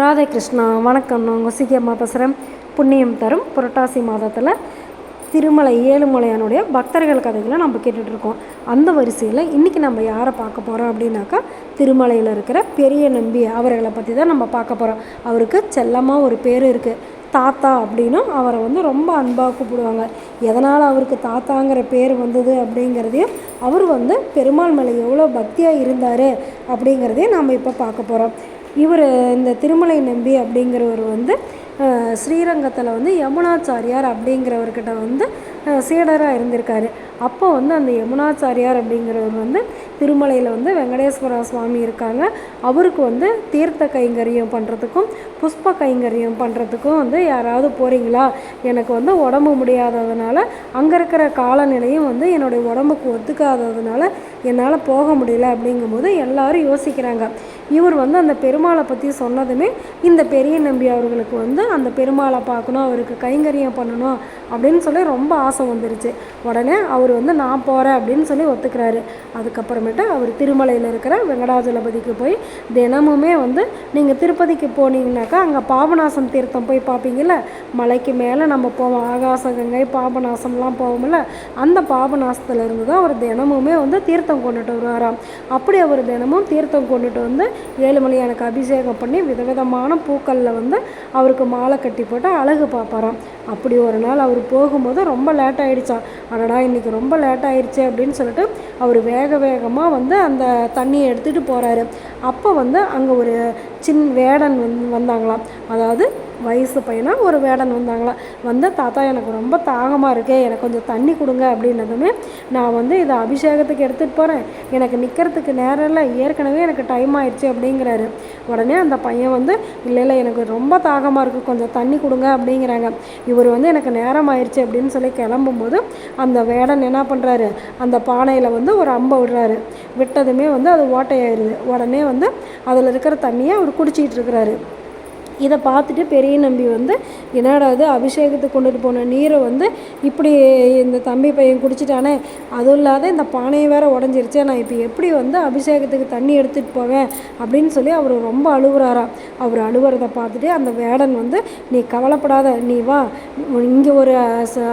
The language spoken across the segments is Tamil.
ராதே கிருஷ்ணா வணக்கம். நான் உங்கள் சீக்கியம்மா பேசுகிறேன் புண்ணியம் தரும் புரட்டாசி மாதத்தில் திருமலை ஏழுமலையானுடைய பக்தர்கள் கதைகளை நம்ம கேட்டுட்ருக்கோம் அந்த வரிசையில் இன்றைக்கி நம்ம யாரை பார்க்க போகிறோம் அப்படின்னாக்கா திருமலையில் இருக்கிற பெரிய நம்பி அவர்களை பற்றி தான் நம்ம பார்க்க போகிறோம் அவருக்கு செல்லமாக ஒரு பேர் இருக்குது தாத்தா அப்படின்னும் அவரை வந்து ரொம்ப அன்பாக கூப்பிடுவாங்க. எதனால் அவருக்கு தாத்தாங்கிற பேர் வந்தது அப்படிங்கிறதையும் அவர் வந்து பெருமாள் மலை எவ்வளோ பக்தியாக இருந்தார் அப்படிங்கிறதையும் நம்ம இப்போ பார்க்க போகிறோம் இவர் இந்த திருமலை நம்பி அப்படிங்கிறவர் வந்து ஸ்ரீரங்கத்தில் வந்து யமுனாச்சாரியார் அப்படிங்கிறவர்கிட்ட வந்து சீடராக இருந்திருக்காரு. அப்போ வந்து அந்த யமுனாச்சாரியார் அப்படிங்கிறவர் வந்து திருமலையில் வந்து வெங்கடேஸ்வர சுவாமி இருக்காங்க. அவருக்கு வந்து தீர்த்த கைங்கரியம் பண்ணுறதுக்கும் புஷ்ப கைங்கரியம் பண்ணுறதுக்கும் வந்து யாராவது போகிறீங்களா எனக்கு வந்து உடம்பு முடியாததுனால அங்கே இருக்கிற காலநிலையும் வந்து என்னுடைய உடம்புக்கு ஒத்துக்காததுனால என்னால் போக முடியல அப்படிங்கும்போது எல்லாரும் யோசிக்கிறாங்க. இவர் வந்து அந்த பெருமாளை பற்றி சொன்னதுமே இந்த பெரிய நம்பி அவர்களுக்கு வந்து அந்த பெருமாளை பார்க்கணும் அவருக்கு கைங்கரியம் பண்ணணும் அப்படின்னு சொல்லி ரொம்ப ஆசை வந்துருச்சு. உடனே அவர் வந்து நான் போகிறேன் அப்படின்னு சொல்லி ஒத்துக்கிறாரு. அதுக்கப்புறமேட்டு அவர் திருமலையில் இருக்கிற வெங்கடாஜலபதிக்கு போய் தினமுமே வந்து நீங்கள் திருப்பதிக்கு போனீங்கன்னாக்கா அங்கே பாபநாசம் தீர்த்தம் போய் பார்ப்பீங்கள்ல மலைக்கு மேலே நம்ம போவோம். ஆகாச கங்கை பாபநாசம்லாம் போவோம்ல? அந்த பாபநாசத்துலேருந்து தான் அவர் தினமுமே வந்து தீர்த்தம் கொண்டுட்டு வருவாராம். அப்படி அவர் தினமும் தீர்த்தம் கொண்டுட்டு வந்து ஏழுமலையானுக்கு அபிஷேகம் பண்ணி விதவிதமான பூக்களில் வந்து அவருக்கு மாலை கட்டி போட்டு அழகு பார்ப்பாராம். அப்படி ஒரு நாள் அவர் போகும்போது ரொம்ப லேட் ஆகிடுச்சா அடடா இன்றைக்கி ரொம்ப லேட் ஆயிடுச்சு அப்படின்னு சொல்லிட்டு அவர் வேக வேகமாக வந்து அந்த தண்ணியை எடுத்துகிட்டு போகிறாரு அப்போ வந்து அங்கே ஒரு சின் வேடன் வந்து வந்தாங்களாம். அதாவது வயசு பையனா ஒரு வேடன் வந்தாங்களாம் வந்து தாத்தா எனக்கு ரொம்ப தாகமாக இருக்கே எனக்கு கொஞ்சம் தண்ணி கொடுங்க அப்படின்னதுமே நான் வந்து இதை அபிஷேகத்துக்கு எடுத்துகிட்டு போகிறேன் எனக்கு நிற்கிறதுக்கு நேரம் இல்லை ஏற்கனவே எனக்கு டைம் ஆயிடுச்சு அப்படிங்கிறாரு. உடனே அந்த பையன் வந்து இல்லை இல்லை எனக்கு ரொம்ப தாகமாக இருக்குது கொஞ்சம் தண்ணி கொடுங்க அப்படிங்கிறாங்க. இவர் வந்து எனக்கு நேரம் ஆயிடுச்சு அப்படின்னு சொல்லி கிளம்பும்போது அந்த வேடன் என்ன பண்ணுறாரு அந்த பானையில் வந்து ஒரு அம்பை விடுறாரு. விட்டதுமே வந்து அது ஓட்டையாயிருது உடனே வந்து அதில் இருக்கிற தண்ணியை அவர் குடிச்சிக்கிட்டு இருக்கிறாரு. இதை பார்த்துட்டு பெரிய நம்பி வந்து என்னடா இது அபிஷேகத்துக்கு கொண்டுட்டு போன நீரை வந்து இப்படி இந்த தம்பி பையன் குடிச்சிட்டானே. அதுவும் இல்லாத இந்த பானையை வேற உடஞ்சிருச்சே. நான் இப்போ எப்படி வந்து அபிஷேகத்துக்கு தண்ணி எடுத்துகிட்டு போவேன் அப்படின்னு சொல்லி அவர் ரொம்ப அழுகுறாராம் அவர் அழுவுறதை பார்த்துட்டு அந்த வேடன் வந்து நீ கவலைப்படாத நீ வா. இங்கே ஒரு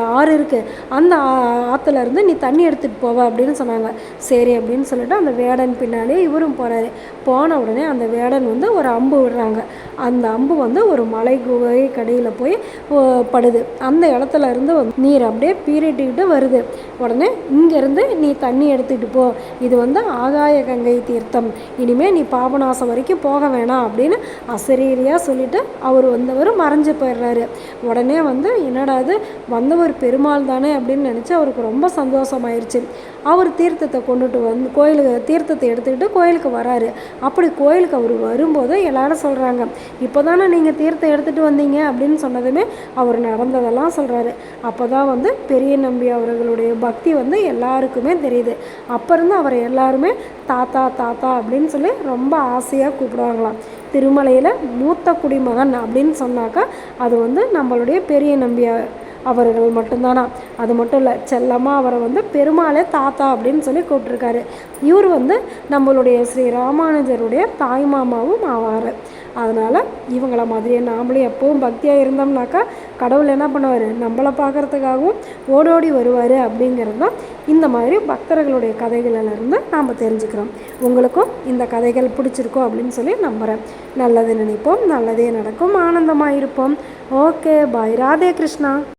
ஆறு இருக்குது அந்த ஆ- இருந்து நீ தண்ணி எடுத்துகிட்டு போவ அப்படின்னு சொன்னாங்க. சரி அப்படின்னு சொல்லிட்டு அந்த வேடன் பின்னாலே இவரும் போகிறாரு போன உடனே அந்த வேடன் வந்து ஒரு அம்பு விடுறாங்க. அந்த அம்பு வந்து ஒரு மலை குகை கடையில் போய் ஓ, படுது. அந்த இடத்துல இருந்து வந்து நீர் அப்படியே பீரிட்டுக்கிட்டு வருது. உடனே இங்கேருந்து நீ தண்ணி எடுத்துக்கிட்டு போ. இது வந்து ஆகாய கங்கை தீர்த்தம். இனிமேல் நீ பாபநாசம் வரைக்கும் போக வேணாம் அப்படின்னு அசரீரியாக சொல்லிட்டு அவர் வந்தவர் மறைஞ்சு போயிடுறாரு. உடனே வந்து என்னடா இது? வந்தவர் பெருமாள் தானே அப்படின்னு நினச்சி அவருக்கு ரொம்ப சந்தோஷமாயிருச்சு. அவர் தீர்த்தத்தை கொண்டுட்டு வந்து கோயிலுக்கு தீர்த்தத்தை எடுத்துக்கிட்டு கோயிலுக்கு வராரு. அப்படி கோயிலுக்கு அவர் வரும்போது எல்லாரும் சொல்கிறாங்க இப்போ தானே நீங்கள் தீர்த்தம் எடுத்துகிட்டு வந்தீங்க அப்படின்னு சொன்னதுமே அவர் நடந்ததெல்லாம் சொல்கிறாரு அப்போ தான் வந்து பெரிய நம்பி அவர்களுடைய பக்தி வந்து எல்லாருக்குமே தெரியுது. அப்போ இருந்து அவரை எல்லாருமே தாத்தா தாத்தா அப்படின்னு சொல்லி ரொம்ப ஆசையாக கூப்பிடுவாங்களாம். திருமலையில் மூத்த குடிமகன் அப்படின்னு சொன்னாக்கா அது வந்து நம்மளுடைய பெரிய நம்பியாக அவர்கள் மட்டும்தானா? அது மட்டும் இல்லை செல்லமாக அவரை வந்து பெருமாளே தாத்தா அப்படின்னு சொல்லி கூப்பிட்ருக்காரு இவர் வந்து நம்மளுடைய ஸ்ரீ ராமானுஜருடைய தாய் மாமாவும் ஆவார். அதனால் இவங்கள மாதிரியே நாமளும் எப்பவும் பக்தியாக இருந்தோம்னாக்கா கடவுள் என்ன பண்ணுவார்? நம்மளை பார்க்கறதுக்காகவும் ஓடோடி வருவார் அப்படிங்கிறது தான் இந்த மாதிரி பக்தர்களுடைய கதைகளிலிருந்து நாம் தெரிஞ்சுக்கிறோம். உங்களுக்கும் இந்த கதைகள் பிடிச்சிருக்கோம் அப்படின்னு சொல்லி நம்புகிறேன் நல்லது நினைப்போம் நல்லதே நடக்கும் ஆனந்தமாக இருப்போம் ஓகே பாய். ராதே கிருஷ்ணா.